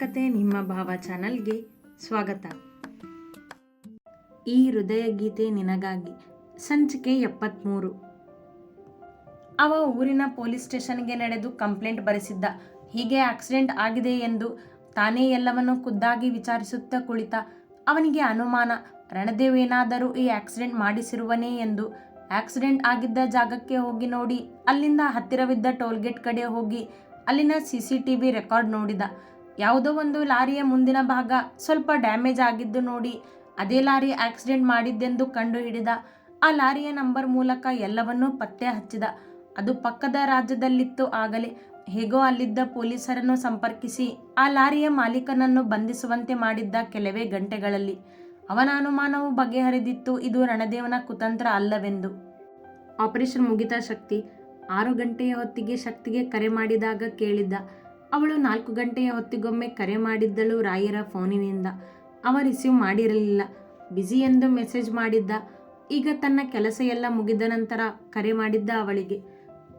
ಕತೆ ನಿಮ್ಮ ಭಾವ ಚಾನಲ್ಗೆ ಸ್ವಾಗತ. ಈ ಹೃದಯ ಗೀತೆ ನಿನಗಾಗಿ ಸಂಚಿಕೆ ಎಪ್ಪತ್ತ್ಮೂರು ಅವ ಊರಿನ ಪೊಲೀಸ್ ಸ್ಟೇಷನ್ಗೆ ನಡೆದು ಕಂಪ್ಲೇಂಟ್ ಬರೆಸಿದ್ದ. ಹೀಗೆ ಆಕ್ಸಿಡೆಂಟ್ ಆಗಿದೆ ಎಂದು ತಾನೇ ಎಲ್ಲವನ್ನು ಖುದ್ದಾಗಿ ವಿಚಾರಿಸುತ್ತಾ ಕುಳಿತ. ಅವನಿಗೆ ಅನುಮಾನ ರಣದೇವ್ ಏನಾದರೂ ಈ ಆಕ್ಸಿಡೆಂಟ್ ಮಾಡಿಸಿರುವನೇ ಎಂದು. ಆಕ್ಸಿಡೆಂಟ್ ಆಗಿದ್ದ ಜಾಗಕ್ಕೆ ಹೋಗಿ ನೋಡಿ, ಅಲ್ಲಿಂದ ಹತ್ತಿರವಿದ್ದ ಟೋಲ್ಗೇಟ್ ಕಡೆ ಹೋಗಿ, ಅಲ್ಲಿನ C C T V record ನೋಡಿದ. ಯಾವುದೋ ಒಂದು ಲಾರಿಯ ಮುಂದಿನ ಭಾಗ ಸ್ವಲ್ಪ ಡ್ಯಾಮೇಜ್ ಆಗಿದ್ದು ನೋಡಿ. ಅದೇ ಲಾರಿ ಆಕ್ಸಿಡೆಂಟ್ ಮಾಡಿದ್ದೆಂದು ಕಂಡು ಹಿಡಿದ ಆ ಲಾರಿಯ ನಂಬರ್ ಮೂಲಕ ಎಲ್ಲವನ್ನೂ ಪತ್ತೆ ಹಚ್ಚಿದ. ಅದು ಪಕ್ಕದ ರಾಜ್ಯದಲ್ಲಿತ್ತು ಆಗಲೇ. ಹೇಗೋ ಅಲ್ಲಿದ್ದ ಪೊಲೀಸರನ್ನು ಸಂಪರ್ಕಿಸಿ ಆ ಲಾರಿಯ ಮಾಲೀಕನನ್ನು ಬಂಧಿಸುವಂತೆ ಮಾಡಿದ್ದ ಕೆಲವೇ ಗಂಟೆಗಳಲ್ಲಿ. ಅವನ ಅನುಮಾನವು ಬಗೆಹರಿದಿತ್ತು. ಇದು ರಣದೇವನ ಕುತಂತ್ರ ಅಲ್ಲವೆಂದು. ಆಪರೇಷನ್ ಮುಗಿತ ಶಕ್ತಿ. ಆರು ಗಂಟೆಯ ಹೊತ್ತಿಗೆ ಶಕ್ತಿಗೆ ಕರೆ ಮಾಡಿದಾಗ ಕೇಳಿದ್ದ. ಅವಳು ನಾಲ್ಕು ಗಂಟೆಯ ಹೊತ್ತಿಗೊಮ್ಮೆ ಕರೆ ಮಾಡಿದ್ದಳು ರಾಯರ ಫೋನಿನಿಂದ. ಅವ ರಿಸೀವ್ ಮಾಡಿರಲಿಲ್ಲ. ಬ್ಯುಸಿ ಎಂದು ಮೆಸೇಜ್ ಮಾಡಿದ್ದ. ಈಗ ತನ್ನ ಕೆಲಸ ಎಲ್ಲ ಮುಗಿದ ನಂತರ ಕರೆ ಮಾಡಿದ್ದ ಅವಳಿಗೆ.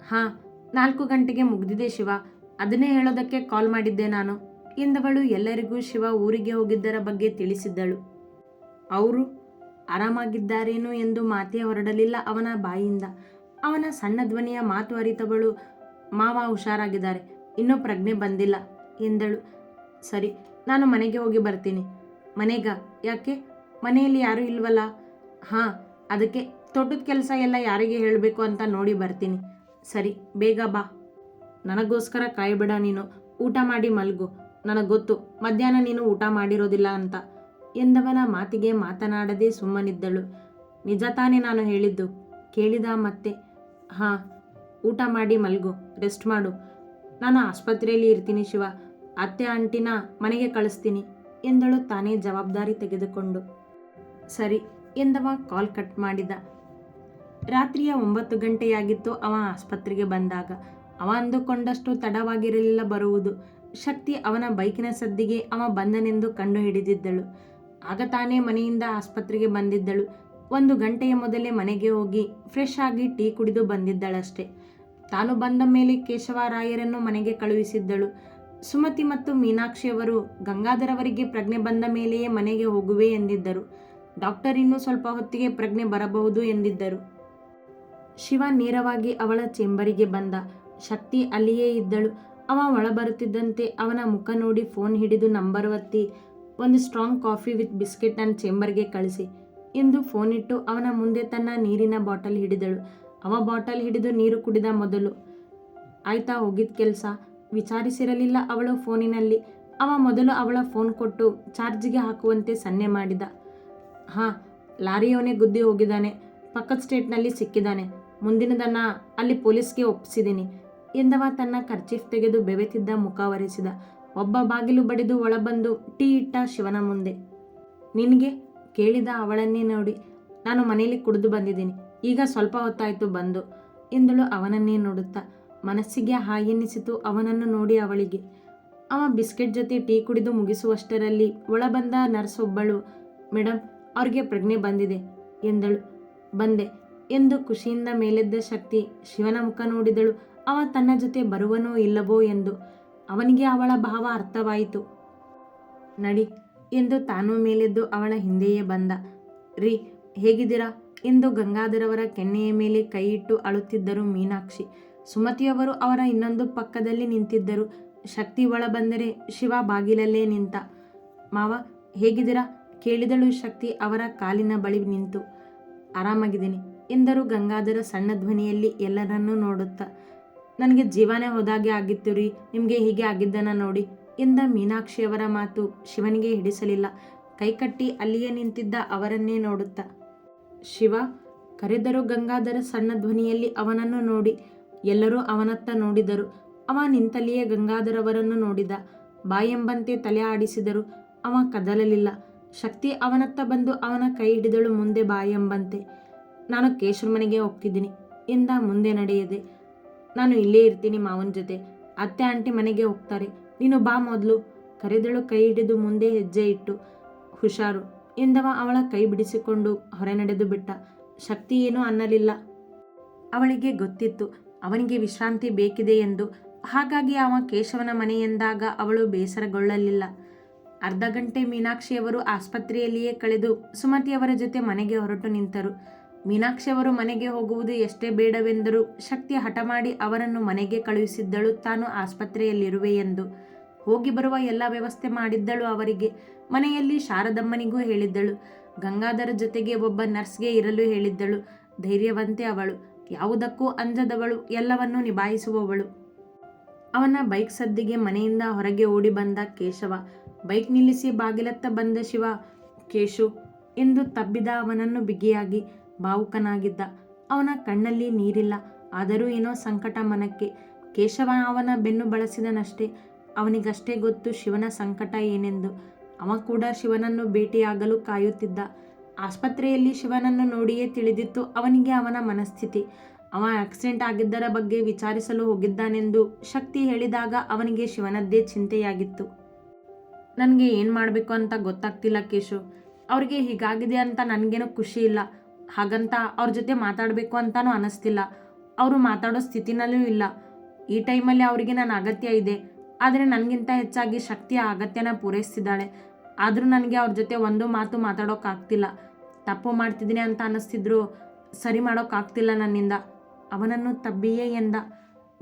ಹಾಂ, ನಾಲ್ಕು ಗಂಟೆಗೆ ಮುಗ್ದಿದೆ ಶಿವ. ಅದನ್ನೇ ಹೇಳೋದಕ್ಕೆ ಕಾಲ್ ಮಾಡಿದ್ದೆ ನಾನು ಎಂದವಳು ಎಲ್ಲರಿಗೂ ಶಿವ ಊರಿಗೆ ಹೋಗಿದ್ದರ ಬಗ್ಗೆ ತಿಳಿಸಿದ್ದಳು. ಅವರು ಆರಾಮಾಗಿದ್ದಾರೇನು ಎಂದು ಮಾತೇ ಹೊರಡಲಿಲ್ಲ ಅವನ ಬಾಯಿಯಿಂದ ಅವನ ಸಣ್ಣ ಧ್ವನಿಯ ಮಾತು ಅರಿತವಳು. ಮಾವ ಹುಷಾರಾಗಿದ್ದಾರೆ. ಇನ್ನೂ ಪ್ರಜ್ಞೆ ಬಂದಿಲ್ಲ ಎಂದಳು. ಸರಿ, ನಾನು ಮನೆಗೆ ಹೋಗಿ ಬರ್ತೀನಿ. ಮನೆಗ? ಯಾಕೆ? ಮನೆಯಲ್ಲಿ ಯಾರೂ ಇಲ್ವಲ್ಲ? ಹಾಂ, ಅದಕ್ಕೆ ತೋಟದ ಕೆಲಸ ಎಲ್ಲ ಯಾರಿಗೆ ಹೇಳಬೇಕು ಅಂತ ನೋಡಿ ಬರ್ತೀನಿ. ಸರಿ, ಬೇಗ ಬಾ. ನನಗೋಸ್ಕರ ಕಾಯ್ಬೇಡ ನೀನು. ಊಟ ಮಾಡಿ ಮಲಗು. ನನಗೆ ಗೊತ್ತು ಮಧ್ಯಾಹ್ನ ನೀನು ಊಟ ಮಾಡಿರೋದಿಲ್ಲ ಅಂತ. ಎಂದವನ ಮಾತಿಗೆ ಮಾತನಾಡದೆ ಸುಮ್ಮನಿದ್ದಳು. ನಿಜ ತಾನೇ ನಾನು ಹೇಳಿದ್ದು? ಕೇಳಿದ ಮತ್ತೆ? ಹಾಂ, ಊಟ ಮಾಡಿ ಮಲಗು, ರೆಸ್ಟ್ ಮಾಡು. ನಾನು ಆಸ್ಪತ್ರೆಯಲ್ಲಿ ಇರ್ತೀನಿ ಶಿವ. ಅತ್ತೆ ಆಂಟಿನ ಮನೆಗೆ ಕಳಿಸ್ತೀನಿ ಎಂದಳು ತಾನೇ ಜವಾಬ್ದಾರಿ ತೆಗೆದುಕೊಂಡು. ಸರಿ ಎಂದವ ಕಾಲ್ ಕಟ್ ಮಾಡಿದ. ರಾತ್ರಿಯ ಒಂಬತ್ತು ಗಂಟೆಯಾಗಿತ್ತು ಅವ ಆಸ್ಪತ್ರೆಗೆ ಬಂದಾಗ. ಅವ ಅಂದುಕೊಂಡಷ್ಟು ತಡವಾಗಿರಲಿಲ್ಲ ಬರುವುದು. ಶಕ್ತಿ ಅವನ ಬೈಕಿನ ಸದ್ದಿಗೆ ಅವ ಬಂದನೆಂದು ಕಂಡು ಹಿಡಿದಿದ್ದಳು ಆಗ ತಾನೇ ಮನೆಯಿಂದ ಆಸ್ಪತ್ರೆಗೆ ಬಂದಿದ್ದಳು. ಒಂದು ಗಂಟೆಯ ಮೊದಲೇ ಮನೆಗೆ ಹೋಗಿ ಫ್ರೆಶ್ ಆಗಿ ಟೀ ಕುಡಿದು ಬಂದಿದ್ದಳಷ್ಟೆ. ತಾನು ಬಂದ ಮೇಲೆ ಕೇಶವರಾಯರನ್ನು ಮನೆಗೆ ಕಳುಹಿಸಿದ್ದಳು. ಸುಮತಿ ಮತ್ತು ಮೀನಾಕ್ಷಿಯವರು ಗಂಗಾಧರವರಿಗೆ ಪ್ರಜ್ಞೆ ಬಂದ ಮೇಲೆಯೇ ಮನೆಗೆ ಹೋಗುವೆ ಎಂದಿದ್ದರು. ಡಾಕ್ಟರ್ ಇನ್ನೂ ಸ್ವಲ್ಪ ಹೊತ್ತಿಗೆ ಪ್ರಜ್ಞೆ ಬರಬಹುದು ಎಂದಿದ್ದರು. ಶಿವ ನೇರವಾಗಿ ಅವಳ ಚೇಂಬರಿಗೆ ಬಂದ. ಶಕ್ತಿ ಅಲ್ಲಿಯೇ ಇದ್ದಳು. ಅವ ಒಳಬರುತ್ತಿದ್ದಂತೆ ಅವನ ಮುಖ ನೋಡಿ ಫೋನ್ ಹಿಡಿದು ನಂಬರ್ ಒತ್ತಿ, ಒಂದು ಸ್ಟ್ರಾಂಗ್ ಕಾಫಿ ವಿತ್ ಬಿಸ್ಕೆಟ್ ನನ್ನ ಚೇಂಬರ್ಗೆ ಕಳಿಸಿ ಎಂದು ಫೋನ್ ಇಟ್ಟು ಅವನ ಮುಂದೆ ತನ್ನ ನೀರಿನ ಬಾಟಲ್ ಹಿಡಿದಳು. ಅವ ಬಾಟಲ್ ಹಿಡಿದು ನೀರು ಕುಡಿದ ಮೊದಲು. ಆಯ್ತಾ ಹೋಗಿದ್ದ ಕೆಲಸ? ವಿಚಾರಿಸಿರಲಿಲ್ಲ ಅವಳು ಫೋನಿನಲ್ಲಿ. ಅವ ಮೊದಲು ಅವಳ ಫೋನ್ ಕೊಟ್ಟು ಚಾರ್ಜಿಗೆ ಹಾಕುವಂತೆ ಸನ್ನೆ ಮಾಡಿದ. ಹಾಂ, ಲಾರಿಯವನೇ ಗುದ್ದಿ ಹೋಗಿದ್ದಾನೆ. ಪಕ್ಕದ ಸ್ಟೇಟ್ನಲ್ಲಿ ಸಿಕ್ಕಿದ್ದಾನೆ. ಮುಂದಿನದನ್ನ ಅಲ್ಲಿ ಪೊಲೀಸ್ಗೆ ಒಪ್ಪಿಸಿದ್ದೀನಿ ಎಂದವ ತನ್ನ ಖರ್ಚೀಫ್ ತೆಗೆದು ಬೆವೆತಿದ್ದ ಮುಖ ಒರೆಸಿದ. ಒಬ್ಬ ಬಾಗಿಲು ಬಡಿದು ಒಳಬಂದು ಟೀ ಇಟ್ಟ ಶಿವನ ಮುಂದೆ. ನಿನಗೆ ಕೇಳಿದ ಅವಳನ್ನೇ ನೋಡಿ ನಾನು ಮನೆಯಲ್ಲಿ ಕುಡಿದು ಬಂದಿದ್ದೀನಿ. ಈಗ ಸ್ವಲ್ಪ ಹೊತ್ತಾಯಿತು ಬಂದು. ಎಂದಳು ಅವನನ್ನೇ ನೋಡುತ್ತಾ, ಮನಸ್ಸಿಗೆ ಹಾಯೆನ್ನಿಸಿತು ಅವನನ್ನು ನೋಡಿ ಅವಳಿಗೆ. ಅವ ಬಿಸ್ಕೆಟ್ ಜೊತೆ ಟೀ ಕುಡಿದು ಮುಗಿಸುವಷ್ಟರಲ್ಲಿ ಒಳಬಂದ ನರ್ಸ್ ಒಬ್ಬಳು ಮೇಡಮ್ ಅವ್ರಿಗೆ ಪ್ರಜ್ಞೆ ಬಂದಿದೆ, ಎಂದಳು. ಬಂದೆ, ಎಂದು ಖುಷಿಯಿಂದ ಮೇಲೆದ್ದ ಶಕ್ತಿ ಶಿವನ ಮುಖ ನೋಡಿದಳು. ಅವ ತನ್ನ ಜೊತೆ ಬರುವನೋ ಇಲ್ಲವೋ ಎಂದು. ಅವನಿಗೆ ಅವಳ ಭಾವ ಅರ್ಥವಾಯಿತು. ನಡಿ, ಎಂದು ತಾನು ಮೇಲೆದ್ದು ಅವಳ ಹಿಂದೆಯೇ ಬಂದ. ರೀ, ಹೇಗಿದ್ದೀರಾ? ಎಂದು ಗಂಗಾಧರವರ ಕೆನ್ನೆಯ ಮೇಲೆ ಕೈಯಿಟ್ಟು ಅಳುತ್ತಿದ್ದರು ಮೀನಾಕ್ಷಿ. ಸುಮತಿಯವರು ಅವರ ಇನ್ನೊಂದು ಪಕ್ಕದಲ್ಲಿ ನಿಂತಿದ್ದರು. ಶಕ್ತಿ ಒಳ ಬಂದರೆ ಶಿವ ಬಾಗಿಲಲ್ಲೇ ನಿಂತ. ಮಾವ, ಹೇಗಿದ್ದೀರಾ? ಕೇಳಿದಳು ಶಕ್ತಿ ಅವರ ಕಾಲಿನ ಬಳಿ ನಿಂತು. ಆರಾಮಾಗಿದ್ದೀನಿ ಎಂದರು ಗಂಗಾಧರ ಸಣ್ಣ ಧ್ವನಿಯಲ್ಲಿ ಎಲ್ಲರನ್ನೂ ನೋಡುತ್ತಾ. ನನಗೆ ಜೀವನೇ ಹೋದಾಗೆ ಆಗಿತ್ತು ರೀ, ನಿಮಗೆ ಹೀಗೆ ಆಗಿದ್ದನ ನೋಡಿ ಎಂದ ಮೀನಾಕ್ಷಿಯವರ ಮಾತು ಶಿವನಿಗೆ ಹಿಡಿಸಲಿಲ್ಲ. ಕೈಕಟ್ಟಿ ಅಲ್ಲಿಯೇ ನಿಂತಿದ್ದ ಅವರನ್ನೇ ನೋಡುತ್ತಾ. ಶಿವ, ಕರೆದರು ಗಂಗಾಧರ ಸಣ್ಣ ಧ್ವನಿಯಲ್ಲಿ ಅವನನ್ನು ನೋಡಿ, ಎಲ್ಲರೂ ಅವನತ್ತ ನೋಡಿದರು. ಅವ ನಿಂತಲ್ಲಿಯೇ ಗಂಗಾಧರವರನ್ನು ನೋಡಿದ. ಬಾಯೆಂಬಂತೆ ತಲೆ ಆಡಿಸಿದರು. ಅವ ಕದಲಲಿಲ್ಲ. ಶಕ್ತಿ ಅವನತ್ತ ಬಂದು ಅವನ ಕೈ ಹಿಡಿದಳು ಮುಂದೆ ಬಾಯೆಂಬಂತೆ. ನಾನು ಕೇಶವ ಮನೆಗೆ ಹೋಗ್ತಿದ್ದೀನಿ. ಇಂದ ಮುಂದೆ ನಡೆಯದೆ. ನಾನು ಇಲ್ಲೇ ಇರ್ತೀನಿ ಮಾವನ ಜೊತೆ. ಅತ್ತೆ, ಆಂಟಿ ಮನೆಗೆ ಹೋಗ್ತಾರೆ. ನೀನು ಬಾ ಮೊದಲು. ಕರೆದಳು ಕೈ ಹಿಡಿದು ಮುಂದೆ ಹೆಜ್ಜೆ ಇಟ್ಟು. ಹುಷಾರು. ಎಂದವ ಅವಳ ಕೈ ಬಿಡಿಸಿಕೊಂಡು ಹೊರ ನಡೆದು ಬಿಟ್ಟ. ಶಕ್ತಿ ಏನೂ ಅನ್ನಲಿಲ್ಲ. ಅವಳಿಗೆ ಗೊತ್ತಿತ್ತು, ಅವನಿಗೆ ವಿಶ್ರಾಂತಿ ಬೇಕಿದೆ ಎಂದು. ಹಾಗಾಗಿ ಅವ ಕೇಶವನ ಮನೆ ಎಂದಾಗ ಅವಳು ಬೇಸರಗೊಳ್ಳಲಿಲ್ಲ. ಅರ್ಧ ಗಂಟೆ ಮೀನಾಕ್ಷಿಯವರು ಆಸ್ಪತ್ರೆಯಲ್ಲಿಯೇ ಕಳೆದು ಸುಮತಿಯವರ ಜೊತೆ ಮನೆಗೆ ಹೊರಟು ನಿಂತರು. ಮೀನಾಕ್ಷಿಯವರು ಮನೆಗೆ ಹೋಗುವುದು ಎಷ್ಟೇ ಬೇಡವೆಂದರೂ ಶಕ್ತಿ ಹಠ ಮಾಡಿ ಅವರನ್ನು ಮನೆಗೆ ಕಳುಹಿಸಿದ್ದಳು ತಾನು ಆಸ್ಪತ್ರೆಯಲ್ಲಿರುವೆ ಎಂದು. ಹೋಗಿ ಬರುವ ಎಲ್ಲ ವ್ಯವಸ್ಥೆ ಮಾಡಿದ್ದಳು ಅವರಿಗೆ. ಮನೆಯಲ್ಲಿ ಶಾರದಮ್ಮನಿಗೂ ಹೇಳಿದ್ದಳು. ಗಂಗಾಧರ ಜೊತೆಗೆ ಒಬ್ಬ ನರ್ಸ್ಗೆ ಇರಲು ಹೇಳಿದ್ದಳು. ಧೈರ್ಯವಂತೆ ಅವಳು. ಯಾವುದಕ್ಕೂ ಅಂಜದವಳು, ಎಲ್ಲವನ್ನೂ ನಿಭಾಯಿಸುವವಳು. ಅವನ ಬೈಕ್ ಸದ್ದಿಗೆ ಮನೆಯಿಂದ ಹೊರಗೆ ಓಡಿ ಬಂದ ಕೇಶವ. ಬೈಕ್ ನಿಲ್ಲಿಸಿ ಬಾಗಿಲತ್ತ ಬಂದ ಶಿವ, ಕೇಶು ಎಂದು ತಬ್ಬಿದ ಅವನನ್ನು ಬಿಗಿಯಾಗಿ ಭಾವುಕನಾಗಿದ್ದ ಅವನ ಕಣ್ಣಲ್ಲಿ ನೀರಿಲ್ಲ. ಆದರೂ ಏನೋ ಸಂಕಟ ಮನಕ್ಕೆ. ಕೇಶವ ಅವನ ಬೆನ್ನು ಬಳಸಿದನಷ್ಟೇ. ಅವನಿಗಷ್ಟೇ ಗೊತ್ತು ಶಿವನ ಸಂಕಟ ಏನೆಂದು. ಅವ ಕೂಡ ಶಿವನನ್ನು ಭೇಟಿಯಾಗಲು ಕಾಯುತ್ತಿದ್ದ. ಆಸ್ಪತ್ರೆಯಲ್ಲಿ ಶಿವನನ್ನು ನೋಡಿಯೇ ತಿಳಿದಿತ್ತು ಅವನಿಗೆ ಅವನ ಮನಸ್ಥಿತಿ. ಅವ ಆಕ್ಸಿಡೆಂಟ್ ಆಗಿದ್ದರ ಬಗ್ಗೆ ವಿಚಾರಿಸಲು ಹೋಗಿದ್ದಾನೆಂದು ಶಕ್ತಿ ಹೇಳಿದಾಗ ಅವನಿಗೆ ಶಿವನದ್ದೇ ಚಿಂತೆಯಾಗಿತ್ತು. ನನಗೆ ಏನು ಮಾಡಬೇಕು ಅಂತ ಗೊತ್ತಾಗ್ತಿಲ್ಲ ಕೇಶು. ಅವ್ರಿಗೆ ಹೀಗಾಗಿದೆ ಅಂತ ನನಗೇನೋ ಖುಷಿ ಇಲ್ಲ. ಹಾಗಂತ ಅವ್ರ ಜೊತೆ ಮಾತಾಡಬೇಕು ಅಂತಲೂ ಅನ್ನಿಸ್ತಿಲ್ಲ ಅವರು ಮಾತಾಡೋ ಸ್ಥಿತಿನಲ್ಲೂ ಇಲ್ಲ. ಈ ಟೈಮಲ್ಲಿ ಅವರಿಗೆ ನಾನು ಅಗತ್ಯ ಇದೆ. ಆದರೆ ನನಗಿಂತ ಹೆಚ್ಚಾಗಿ ಶಕ್ತಿಯ ಅಗತ್ಯನ ಪೂರೈಸ್ತಿದ್ದಾಳೆ. ಆದರೂ ನನಗೆ ಅವ್ರ ಜೊತೆ ಒಂದು ಮಾತು ಮಾತಾಡೋಕ್ಕಾಗ್ತಿಲ್ಲ ತಪ್ಪು ಮಾಡ್ತಿದ್ದೀನಿ ಅಂತ ಅನ್ನಿಸ್ತಿದ್ರು ಸರಿ ಮಾಡೋಕ್ಕಾಗ್ತಿಲ್ಲ ನನ್ನಿಂದ. ಅವನನ್ನು ತಬ್ಬಿಯೇ ಎಂದ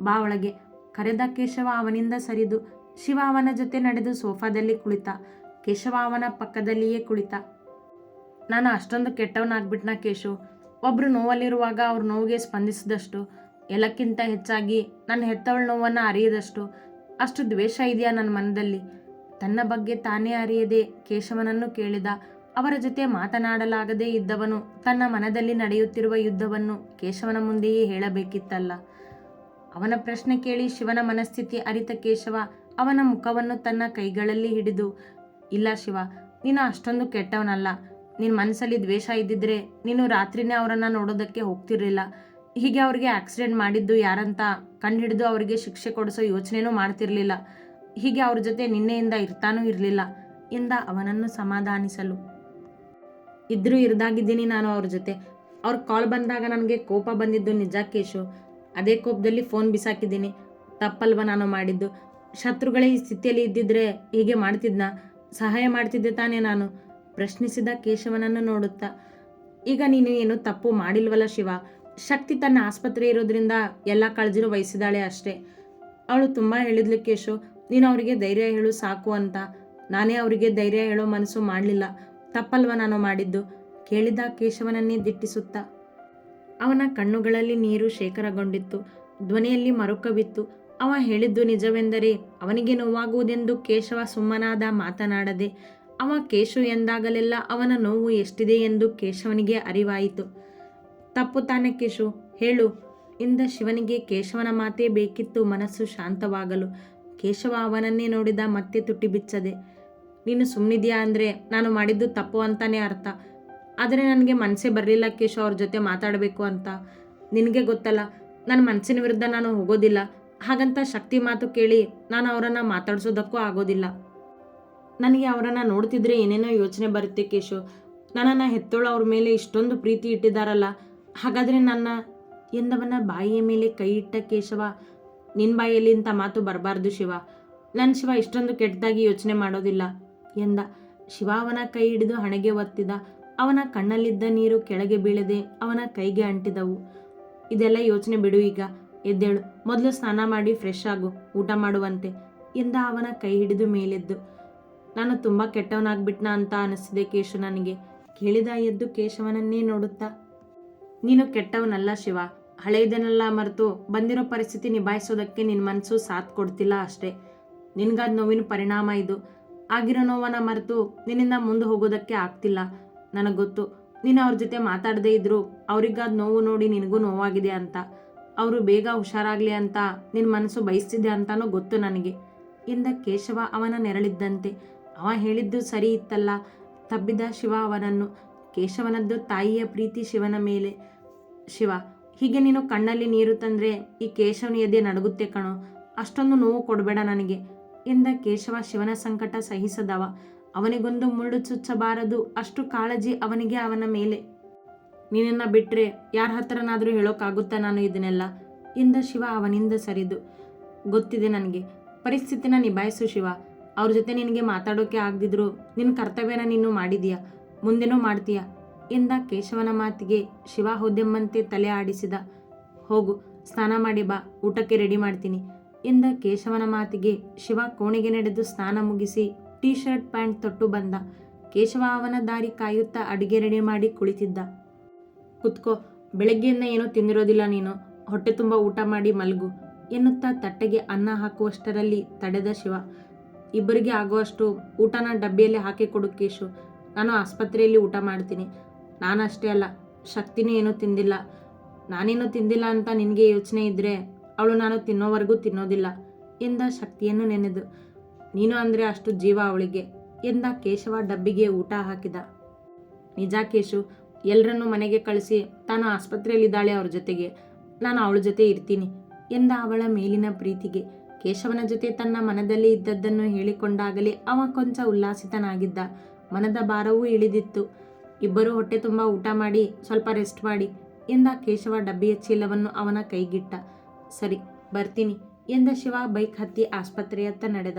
ಬಾ ಒಳಗೆ. ಕರೆದ ಕೇಶವ ಅವನಿಂದ ಸರಿದು. ಶಿವ ಅವನ ಜೊತೆ ನಡೆದು ಸೋಫಾದಲ್ಲಿ ಕುಳಿತ. ಕೇಶವ ಅವನ ಪಕ್ಕದಲ್ಲಿಯೇ ಕುಳಿತ. ನಾನು ಅಷ್ಟೊಂದು ಕೆಟ್ಟವನಾಗ್ಬಿಟ್ನ ಕೇಶು? ಒಬ್ಬರು ನೋವಲ್ಲಿರುವಾಗ ಅವ್ರ ನೋವಿಗೆ ಸ್ಪಂದಿಸಿದಷ್ಟು. ಎಲ್ಲಕ್ಕಿಂತ ಹೆಚ್ಚಾಗಿ ನನ್ನ ಹೆತ್ತವಳ ನೋವನ್ನು ಅರಿಯದಷ್ಟು. ಅಷ್ಟು ದ್ವೇಷ ಇದೆಯಾ ನನ್ನ ಮನದಲ್ಲಿ? ತನ್ನ ಬಗ್ಗೆ ತಾನೇ ಅರಿಯದೆ ಕೇಶವನನ್ನು ಕೇಳಿದ. ಅವರ ಜೊತೆ ಮಾತನಾಡಲಾಗದೇ ಇದ್ದವನು, ತನ್ನ ಮನದಲ್ಲಿ ನಡೆಯುತ್ತಿರುವ ಯುದ್ಧವನ್ನು ಕೇಶವನ ಮುಂದೆಯೇ ಹೇಳಬೇಕಿತ್ತಲ್ಲ. ಅವನ ಪ್ರಶ್ನೆ ಕೇಳಿ ಶಿವನ ಮನಸ್ಥಿತಿ ಅರಿತ ಕೇಶವ ಅವನ ಮುಖವನ್ನು ತನ್ನ ಕೈಗಳಲ್ಲಿ ಹಿಡಿದು, ಇಲ್ಲ ಶಿವ, ನೀನು ಅಷ್ಟೊಂದು ಕೆಟ್ಟವನಲ್ಲ. ನಿನ್ನ ಮನಸ್ಸಲ್ಲಿ ದ್ವೇಷ ಇದ್ದಿದ್ರೆ ನೀನು ರಾತ್ರಿನೇ ಅವರನ್ನು ನೋಡೋದಕ್ಕೆ ಹೋಗ್ತಿರ್ಲಿಲ್ಲ. ಹೀಗೆ ಅವ್ರಿಗೆ ಆಕ್ಸಿಡೆಂಟ್ ಮಾಡಿದ್ದು ಯಾರಂತ ಕಂಡುಹಿಡಿದು ಅವರಿಗೆ ಶಿಕ್ಷೆ ಕೊಡಿಸೋ ಯೋಚನೆನೂ ಮಾಡ್ತಿರ್ಲಿಲ್ಲ. ಹೀಗೆ ಅವ್ರ ಜೊತೆ ನಿನ್ನೆಯಿಂದ ಇರ್ತಾನೂ ಇರಲಿಲ್ಲ. ಎಂದ ಅವನನ್ನು ಸಮಾಧಾನಿಸಲು. ಇದ್ರೂ ಇರ್ದಾಗಿದ್ದೀನಿ ನಾನು ಅವ್ರ ಜೊತೆ. ಅವ್ರ ಕಾಲ್ ಬಂದಾಗ ನನಗೆ ಕೋಪ ಬಂದಿದ್ದು ನಿಜ ಕೇಶು. ಅದೇ ಕೋಪದಲ್ಲಿ ಫೋನ್ ಬಿಸಾಕಿದ್ದೀನಿ. ತಪ್ಪಲ್ವ ನಾನು ಮಾಡಿದ್ದು? ಶತ್ರುಗಳೇ ಈ ಸ್ಥಿತಿಯಲ್ಲಿ ಇದ್ದಿದ್ರೆ ಹೀಗೆ ಮಾಡ್ತಿದ್ನ? ಸಹಾಯ ಮಾಡ್ತಿದ್ದೆ ತಾನೇ ನಾನು. ಪ್ರಶ್ನಿಸಿದ ಕೇಶವನನ್ನು ನೋಡುತ್ತಾ. ಈಗ ನೀನು ಏನು ತಪ್ಪು ಮಾಡಿಲ್ವಲ್ಲ ಶಿವ? ಶಕ್ತಿ ತನ್ನ ಆಸ್ಪತ್ರೆ ಇರೋದ್ರಿಂದ ಎಲ್ಲ ಕಾಳಜಿನೂ ವಹಿಸಿದಾಳೆ ಅಷ್ಟೇ. ಅವಳು ತುಂಬ ಹೇಳಿದ್ಲು, ಕೇಶು, ನೀನು ಅವರಿಗೆ ಧೈರ್ಯ ಹೇಳು ಸಾಕು ಅಂತ. ನಾನೇ ಅವರಿಗೆ ಧೈರ್ಯ ಹೇಳೋ ಮನಸ್ಸು ಮಾಡಲಿಲ್ಲ. ತಪ್ಪಲ್ವ ನಾನು ಮಾಡಿದ್ದು? ಕೇಳಿದ ಕೇಶವನನ್ನೇ ದಿಟ್ಟಿಸುತ್ತಾ. ಅವನ ಕಣ್ಣುಗಳಲ್ಲಿ ನೀರು ಶೇಖರಗೊಂಡಿತ್ತು. ಧ್ವನಿಯಲ್ಲಿ ಮರುಕವಿತ್ತು. ಅವ ಹೇಳಿದ್ದು ನಿಜವೆಂದರೆ ಅವನಿಗೆ ನೋವಾಗುವುದೆಂದು ಕೇಶವ ಸುಮ್ಮನಾದ ಮಾತನಾಡದೆ, ಅವ ಕೇಶು ಎಂದಾಗಲೆಲ್ಲ ಅವನ ನೋವು ಎಷ್ಟಿದೆ ಎಂದು ಕೇಶವನಿಗೆ ಅರಿವಾಯಿತು. ತಪ್ಪು ತಾನೆ ಕೇಶು. ಹೇಳು. ಇಂದ ಶಿವನಿಗೆ ಕೇಶವನ ಮಾತೇ ಬೇಕಿತ್ತು ಮನಸ್ಸು ಶಾಂತವಾಗಲು. ಕೇಶವ ಅವನನ್ನೇ ನೋಡಿದ ಮತ್ತೆ ತುಟ್ಟಿ ಬಿಚ್ಚದೆ. ನೀನು ಸುಮ್ಮನಿದೆಯಾ ಅಂದರೆ ನಾನು ಮಾಡಿದ್ದು ತಪ್ಪು ಅಂತಾನೆ ಅರ್ಥ. ಆದರೆ ನನಗೆ ಮನಸ್ಸೇ ಬರಲಿಲ್ಲ ಕೇಶವ ಅವ್ರ ಜೊತೆ ಮಾತಾಡಬೇಕು ಅಂತ. ನಿನಗೆ ಗೊತ್ತಲ್ಲ, ನನ್ನ ಮನಸ್ಸಿನ ವಿರುದ್ಧ ನಾನು ಹೋಗೋದಿಲ್ಲ. ಹಾಗಂತ ಶಕ್ತಿ ಮಾತು ಕೇಳಿ ನಾನು ಅವರನ್ನು ಮಾತಾಡಿಸೋದಕ್ಕೂ ಆಗೋದಿಲ್ಲ. ನನಗೆ ಅವರನ್ನು ನೋಡ್ತಿದ್ರೆ ಏನೇನೋ ಯೋಚನೆ ಬರುತ್ತೆ ಕೇಶು. ನನ್ನನ್ನು ಹೆತ್ತೋಳು ಅವ್ರ ಮೇಲೆ ಇಷ್ಟೊಂದು ಪ್ರೀತಿ ಇಟ್ಟಿದ್ದಾರಲ್ಲ ಹಾಗಾದರೆ ನನ್ನ ಎಂದವನ ಬಾಯಿಯ ಮೇಲೆ ಕೈ ಇಟ್ಟ ಕೇಶವ ನಿನ್ನ ಬಾಯಲ್ಲಿ ಇಂಥ ಮಾತು ಬರಬಾರ್ದು ಶಿವ. ನನ್ನ ಶಿವ ಇಷ್ಟೊಂದು ಕೆಟ್ಟದಾಗಿ ಯೋಚನೆ ಮಾಡೋದಿಲ್ಲ ಎಂದ. ಶಿವ ಅವನ ಕೈ ಹಿಡಿದು ಹಣೆಗೆ ಒತ್ತಿದ. ಅವನ ಕಣ್ಣಲ್ಲಿದ್ದ ನೀರು ಕೆಳಗೆ ಬೀಳದೆ ಅವನ ಕೈಗೆ ಅಂಟಿದವು. ಇದೆಲ್ಲ ಯೋಚನೆ ಬಿಡು ಈಗ, ಎದ್ದೇಳು. ಮೊದಲು ಸ್ನಾನ ಮಾಡಿ ಫ್ರೆಶ್ ಆಗು, ಊಟ ಮಾಡುವಂತೆ ಎಂದ ಅವನ ಕೈ ಹಿಡಿದು ಮೇಲೆದ್ದು. ನಾನು ತುಂಬ ಕೆಟ್ಟವನಾಗ್ಬಿಟ್ನಾ ಅಂತ ಅನಿಸ್ತಿದೆ ಕೇಶು ನನಗೆ. ಕೇಳಿದ ಎದ್ದು ಕೇಶವನನ್ನೇ ನೋಡುತ್ತಾ ನೀನು ಕೆಟ್ಟವನಲ್ಲ ಶಿವ. ಹಳೆಯದನ್ನೆಲ್ಲ ಮರೆತು ಬಂದಿರೋ ಪರಿಸ್ಥಿತಿ ನಿಭಾಯಿಸೋದಕ್ಕೆ ನಿನ್ನ ಮನಸ್ಸು ಸಾಥ್ ಕೊಡ್ತಿಲ್ಲ ಅಷ್ಟೇ. ನಿನಗಾದ ನೋವಿನ ಪರಿಣಾಮ ಇದು. ಆಗಿರೋ ನೋವನ್ನ ಮರೆತು ನಿನ್ನಿಂದ ಮುಂದೆ ಹೋಗೋದಕ್ಕೆ ಆಗ್ತಿಲ್ಲ. ನನಗೆ ಗೊತ್ತು. ನೀನು ಅವ್ರ ಜೊತೆ ಮಾತಾಡದೇ ಇದ್ರು ಅವ್ರಿಗಾದ ನೋವು ನೋಡಿ ನಿನಗೂ ನೋವಾಗಿದೆ ಅಂತ. ಅವರು ಬೇಗ ಹುಷಾರಾಗಲಿ ಅಂತ ನಿನ್ನ ಮನಸ್ಸು ಬಯಸ್ತಿದೆ ಅಂತಾನೂ ಗೊತ್ತು ನನಗೆ. ಇಂದ ಕೇಶವ ಅವನ ನೆರಳಿದ್ದಂತೆ. ಅವ ಹೇಳಿದ್ದು ಸರಿ ಇತ್ತಲ್ಲ. ತಬ್ಬಿದ ಶಿವ ಅವನನ್ನು ಕೇಶವನದ್ದು ತಾಯಿಯ ಪ್ರೀತಿ ಶಿವನ ಮೇಲೆ. ಶಿವ, ಹೀಗೆ ನೀನು ಕಣ್ಣಲ್ಲಿ ನೀರು ತಂದರೆ ಈ ಕೇಶವನ ಎದೆ ನಡಗುತ್ತೆ ಕಣೋ. ಅಷ್ಟೊಂದು ನೋವು ಕೊಡಬೇಡ ನನಗೆ ಎಂದ ಕೇಶವ ಶಿವನ ಸಂಕಟ ಸಹಿಸದವ. ಅವನಿಗೊಂದು ಮುಳ್ಳು ಚುಚ್ಚಬಾರದು, ಅಷ್ಟು ಕಾಳಜಿ ಅವನಿಗೆ ಅವನ ಮೇಲೆ. ನೀನನ್ನ ಬಿಟ್ಟರೆ ಯಾರ ಹತ್ರನಾದರೂ ಹೇಳೋಕ್ಕಾಗುತ್ತಾ ನಾನು ಇದನ್ನೆಲ್ಲ? ಎಂದ ಶಿವ ಅವನಿಂದ ಸರಿದು. ಗೊತ್ತಿದೆ ನನಗೆ, ಪರಿಸ್ಥಿತಿನ ನಿಭಾಯಿಸು ಶಿವ. ಅವ್ರ ಜೊತೆ ನಿನಗೆ ಮಾತಾಡೋಕೆ ಆಗದಿದ್ರು ನಿನ್ನ ಕರ್ತವ್ಯನ ನೀನು ಮಾಡಿದೀಯ? ಮುಂದೆನೂ ಮಾಡ್ತೀಯ? ಎಂದ ಕೇಶವನ ಮಾತಿಗೆ ಶಿವ ಹೋದೆಂಬಂತೆ ತಲೆ ಆಡಿಸಿದ. ಹೋಗು, ಸ್ನಾನ ಮಾಡಿ ಬಾ, ಊಟಕ್ಕೆ ರೆಡಿ ಮಾಡ್ತೀನಿ ಎಂದ ಕೇಶವನ ಮಾತಿಗೆ ಶಿವ ಕೋಣೆಗೆ ನಡೆದು ಸ್ನಾನ ಮುಗಿಸಿ ಟೀ ಶರ್ಟ್ ಪ್ಯಾಂಟ್ ತೊಟ್ಟು ಬಂದ. ಕೇಶವ ಅವನ ದಾರಿ ಕಾಯುತ್ತಾ ಅಡುಗೆ ರೆಡಿ ಮಾಡಿ ಕುಳಿತಿದ್ದ. ಕುತ್ಕೋ, ಬೆಳಗ್ಗೆಯಿಂದ ಏನೂ ತಿಂದಿರೋದಿಲ್ಲ ನೀನು. ಹೊಟ್ಟೆ ತುಂಬ ಊಟ ಮಾಡಿ ಮಲಗು ಎನ್ನುತ್ತಾ ತಟ್ಟೆಗೆ ಅನ್ನ ಹಾಕುವಷ್ಟರಲ್ಲಿ ತಡೆದ ಶಿವ. ಇಬ್ಬರಿಗೆ ಆಗುವಷ್ಟು ಊಟನ ಡಬ್ಬಿಯಲ್ಲಿ ಹಾಕಿ ಕೊಡು ಕೇಶು. ನಾನು ಆಸ್ಪತ್ರೆಯಲ್ಲಿ ಊಟ ಮಾಡ್ತೀನಿ. ನಾನು ಅಷ್ಟೇ ಅಲ್ಲ, ಶಕ್ತಿನೂ ಏನೂ ತಿಂದಿಲ್ಲ. ನಾನೇನು ತಿಂದಿಲ್ಲ ಅಂತ ನಿನಗೆ ಯೋಚನೆ ಇದ್ದರೆ ಅವಳು ನಾನು ತಿನ್ನೋವರೆಗೂ ತಿನ್ನೋದಿಲ್ಲ. ಎಂದ ಶಕ್ತಿಯನ್ನು ನೆನೆದು. ನೀನು ಅಂದರೆ ಅಷ್ಟು ಜೀವ ಅವಳಿಗೆ. ಎಂದ ಕೇಶವ ಡಬ್ಬಿಗೆ ಊಟ ಹಾಕಿದ. ನಿಜ ಕೇಶು ಎಲ್ಲರನ್ನೂ ಮನೆಗೆ ಕಳಿಸಿ ತಾನು ಆಸ್ಪತ್ರೆಯಲ್ಲಿದ್ದಾಳೆ ಅವ್ರ ಜೊತೆಗೆ. ನಾನು ಅವಳ ಜೊತೆ ಇರ್ತೀನಿ ಎಂದ ಅವಳ ಮೇಲಿನ ಪ್ರೀತಿಗೆ. ಕೇಶವನ ಜೊತೆ ತನ್ನ ಮನದಲ್ಲಿ ಇದ್ದದ್ದನ್ನು ಹೇಳಿಕೊಂಡಾಗಲೇ ಅವ ಕೊಂಚ ಉಲ್ಲಾಸಿತನಾಗಿದ್ದ. ಮನದ ಭಾರವೂ ಇಳಿದಿತ್ತು. ಇಬ್ಬರು ಹೊಟ್ಟೆ ತುಂಬ ಊಟ ಮಾಡಿ, ಸ್ವಲ್ಪ ರೆಸ್ಟ್ ಮಾಡಿ ಎಂದ ಕೇಶವ ಡಬ್ಬಿಯ ಚೀಲವನ್ನು ಅವನ ಕೈಗಿಟ್ಟ. ಸರಿ, ಬರ್ತೀನಿ ಎಂದ ಶಿವ ಬೈಕ್ ಹತ್ತಿ ಆಸ್ಪತ್ರೆಯತ್ತ ನಡೆದ.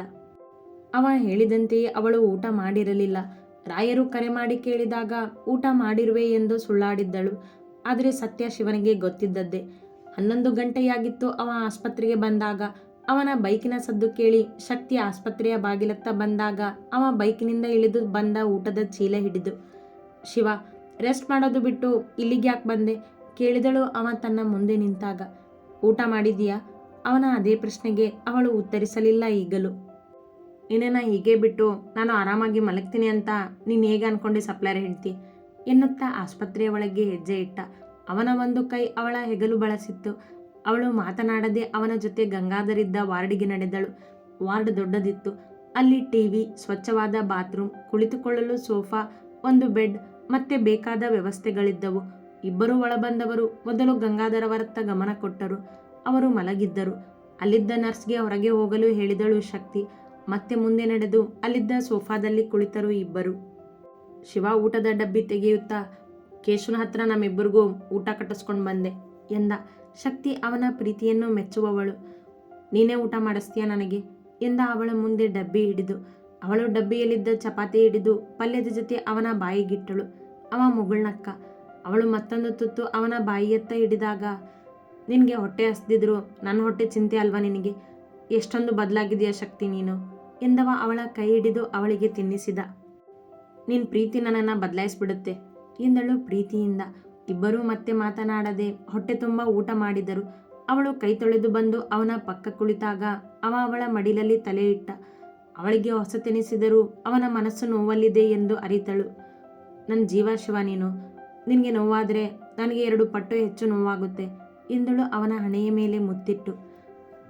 ಅವ ಹೇಳಿದಂತೆಯೇ ಅವಳು ಊಟ ಮಾಡಿರಲಿಲ್ಲ. ರಾಯರು ಕರೆ ಮಾಡಿ ಕೇಳಿದಾಗ, ಊಟ ಮಾಡಿರುವೆ ಎಂದು ಸುಳ್ಳಾಡಿದ್ದಳು. ಆದರೆ ಸತ್ಯ ಶಿವನಿಗೆ ಗೊತ್ತಿದ್ದದ್ದೇ. ಹನ್ನೊಂದು ಗಂಟೆಯಾಗಿತ್ತು ಅವ ಆಸ್ಪತ್ರೆಗೆ ಬಂದಾಗ. ಅವನ ಬೈಕಿನ ಸದ್ದು ಕೇಳಿ ಶಕ್ತಿ ಆಸ್ಪತ್ರೆಯ ಬಾಗಿಲತ್ತ ಬಂದಾಗ ಅವ ಬೈಕಿನಿಂದ ಇಳಿದು ಬಂದ ಊಟದ ಚೀಲ ಹಿಡಿದು, ಶಿವ ರೆಸ್ಟ್ ಮಾಡೋದು ಬಿಟ್ಟು ಇಲ್ಲಿಗೆ ಯಾಕೆ ಬಂದೆ? ಕೇಳಿದಳು ಅವ ತನ್ನ ಮುಂದೆ ನಿಂತಾಗ. ಊಟ ಮಾಡಿದೀಯಾ ಅವನ ಅದೇ ಪ್ರಶ್ನೆಗೆ ಅವಳು ಉತ್ತರಿಸಲಿಲ್ಲ ಈಗಲೂ. ನಿನ್ನನ್ನು ಹೀಗೆ ಬಿಟ್ಟು ನಾನು ಆರಾಮಾಗಿ ಮಲಗ್ತೀನಿ ಅಂತ ನೀನು ಹೇಗೆ ಅನ್ಕೊಂಡೆ ಸಪ್ಲೈರ್ ಹೇಳ್ತಿ ಎನ್ನುತ್ತಾ ಆಸ್ಪತ್ರೆಯ ಒಳಗೆ ಹೆಜ್ಜೆ ಇಟ್ಟ. ಅವನ ಒಂದು ಕೈ ಅವಳ ಹೆಗಲು ಬಳಸಿತ್ತು. ಅವಳು ಮಾತನಾಡದೆ ಅವನ ಜೊತೆ ಗಂಗಾಧರಿದ್ದ ವಾರ್ಡಿಗೆ ನಡೆದಳು. ವಾರ್ಡ್ ದೊಡ್ಡದಿತ್ತು. ಅಲ್ಲಿ ಟಿವಿ ಸ್ವಚ್ಛವಾದ ಬಾತ್ರೂಮ್, ಕುಳಿತುಕೊಳ್ಳಲು ಸೋಫಾ, ಒಂದು ಬೆಡ್, ಮತ್ತೆ ಬೇಕಾದ ವ್ಯವಸ್ಥೆಗಳಿದ್ದವು. ಇಬ್ಬರು ಒಳಬಂದವರು ಮೊದಲು ಗಂಗಾಧರವರತ್ತ ಗಮನ ಕೊಟ್ಟರು. ಅವರು ಮಲಗಿದ್ದರು. ಅಲ್ಲಿದ್ದ ನರ್ಸ್ಗೆ ಹೊರಗೆ ಹೋಗಲು ಹೇಳಿದಳು ಶಕ್ತಿ. ಮತ್ತೆ ಮುಂದೆ ನಡೆದು ಅಲ್ಲಿದ್ದ ಸೋಫಾದಲ್ಲಿ ಕುಳಿತರು ಇಬ್ಬರು. ಶಿವ ಊಟದ ಡಬ್ಬಿ ತೆಗೆಯುತ್ತಾ ಕೇಶವನ ಹತ್ರ ನಮ್ಮಿಬ್ಬರಿಗೂ ಊಟ ಕಟ್ಟಿಸ್ಕೊಂಡು ಬಂದೆ ಎಂದ. ಶಕ್ತಿ ಅವನ ಪ್ರೀತಿಯನ್ನು ಮೆಚ್ಚುವವಳು. ನೀನೇ ಊಟ ಮಾಡಿಸ್ತೀಯ ನನಗೆ? ಎಂದ ಅವಳ ಮುಂದೆ ಡಬ್ಬಿ ಹಿಡಿದು. ಅವಳು ಡಬ್ಬಿಯಲ್ಲಿದ್ದ ಚಪಾತಿ ಹಿಡಿದು ಪಲ್ಯದ ಜೊತೆ ಅವನ ಬಾಯಿಗಿಟ್ಟಳು. ಅವ ಮುಗುಳ್ನಕ್ಕ. ಅವಳು ಮತ್ತೊಂದು ತುತ್ತು ಅವನ ಬಾಯಿಯತ್ತ ಹಿಡಿದಾಗ, ನಿನಗೆ ಹೊಟ್ಟೆ ಹಸ್ದಿದ್ರು ನನ್ನ ಹೊಟ್ಟೆ ಚಿಂತೆ ಅಲ್ವಾ ನಿನಗೆ? ಎಷ್ಟೊಂದು ಬದಲಾಗಿದೆಯಾ ಶಕ್ತಿ ನೀನು? ಎಂದವ ಅವಳ ಕೈ ಹಿಡಿದು ಅವಳಿಗೆ ತಿನ್ನಿಸಿದ. ನಿನ್ನ ಪ್ರೀತಿ ನನ್ನನ್ನು ಬದಲಾಯಿಸ್ಬಿಡುತ್ತೆ ಎಂದಳು ಪ್ರೀತಿಯಿಂದ. ಇಬ್ಬರೂ ಮತ್ತೆ ಮಾತನಾಡದೆ ಹೊಟ್ಟೆ ತುಂಬ ಊಟ ಮಾಡಿದರು. ಅವಳು ಕೈ ತೊಳೆದು ಬಂದು ಅವನ ಪಕ್ಕ ಕುಳಿತಾಗ ಅವ ಅವಳ ಮಡಿಲಲ್ಲಿ ತಲೆ ಇಟ್ಟ. ಅವಳಿಗೆ ಹೊಸತೆನಿಸಿದರೂ ಅವನ ಮನಸ್ಸು ನೋವಲ್ಲಿದೆ ಎಂದು ಅರಿತಳು. ನನ್ನ ಜೀವ ಶಿವ ನೀನು. ನಿನಗೆ ನೋವಾದರೆ ನನಗೆ ಎರಡು ಪಟ್ಟು ಹೆಚ್ಚು ನೋವಾಗುತ್ತೆ ಎಂದಳು ಅವನ ಹಣೆಯ ಮೇಲೆ ಮುತ್ತಿಟ್ಟು.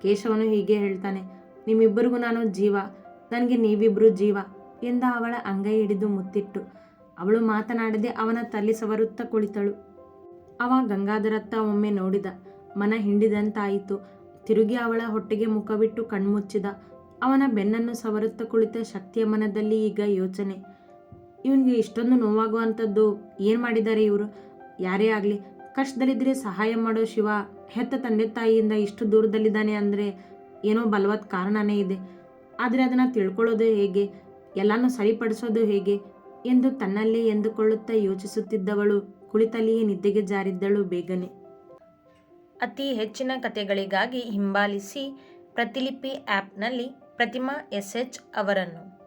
ಕೇಶವನು ಹೀಗೆ ಹೇಳ್ತಾನೆ, ನಿಮ್ಮಿಬ್ಬರಿಗೂ ನಾನು ಜೀವ, ನನಗೆ ನೀವಿಬ್ಬರು ಜೀವ ಎಂದ ಅವಳ ಅಂಗೈ ಹಿಡಿದು ಮುತ್ತಿಟ್ಟು. ಅವಳು ಮಾತನಾಡದೆ ಅವನ ತಲೆ ಸವರುತ್ತ ಕುಳಿತಳು. ಅವ ಗಂಗಾಧರತ್ತ ಒಮ್ಮೆ ನೋಡಿದ. ಮನ ಹಿಂಡಿದಂತಾಯಿತು. ತಿರುಗಿ ಅವಳ ಹೊಟ್ಟೆಗೆ ಮುಖವಿಟ್ಟು ಕಣ್ಮುಚ್ಚಿದ. ಅವನ ಬೆನ್ನನ್ನು ಸವರುತ್ತ ಕುಳಿತ ಶಕ್ತಿಯ ಮನದಲ್ಲಿ ಈಗ ಯೋಚನೆ. ಇವನಿಗೆ ಇಷ್ಟೊಂದು ನೋವಾಗುವಂಥದ್ದು ಏನು ಮಾಡಿದ್ದಾರೆ ಇವರು? ಯಾರೇ ಆಗಲಿ ಕಷ್ಟದಲ್ಲಿದ್ದರೆ ಸಹಾಯ ಮಾಡೋ ಶಿವ ಹೆತ್ತ ತಂದೆ ತಾಯಿಯಿಂದ ಇಷ್ಟು ದೂರದಲ್ಲಿದ್ದಾನೆ ಅಂದರೆ ಏನೋ ಬಲವತ್ ಕಾರಣನೇ ಇದೆ. ಆದರೆ ಅದನ್ನು ತಿಳ್ಕೊಳ್ಳೋದು ಹೇಗೆ? ಎಲ್ಲನೂ ಸರಿಪಡಿಸೋದು ಹೇಗೆ? ಎಂದು ತನ್ನಲ್ಲೇ ಎಂದುಕೊಳ್ಳುತ್ತಾ ಯೋಚಿಸುತ್ತಿದ್ದವಳು ಕುಳಿತಲ್ಲಿಯೇ ನಿದ್ದೆಗೆ ಜಾರಿದ್ದಳು ಬೇಗನೆ. ಅತಿ ಹೆಚ್ಚಿನ ಕಥೆಗಳಿಗಾಗಿ ಹಿಂಬಾಲಿಸಿ ಪ್ರತಿಲಿಪಿ ಆ್ಯಪ್ನಲ್ಲಿ ಪ್ರತಿಮಾ ಎಸ್ ಎಚ್ ಅವರನ್ನು.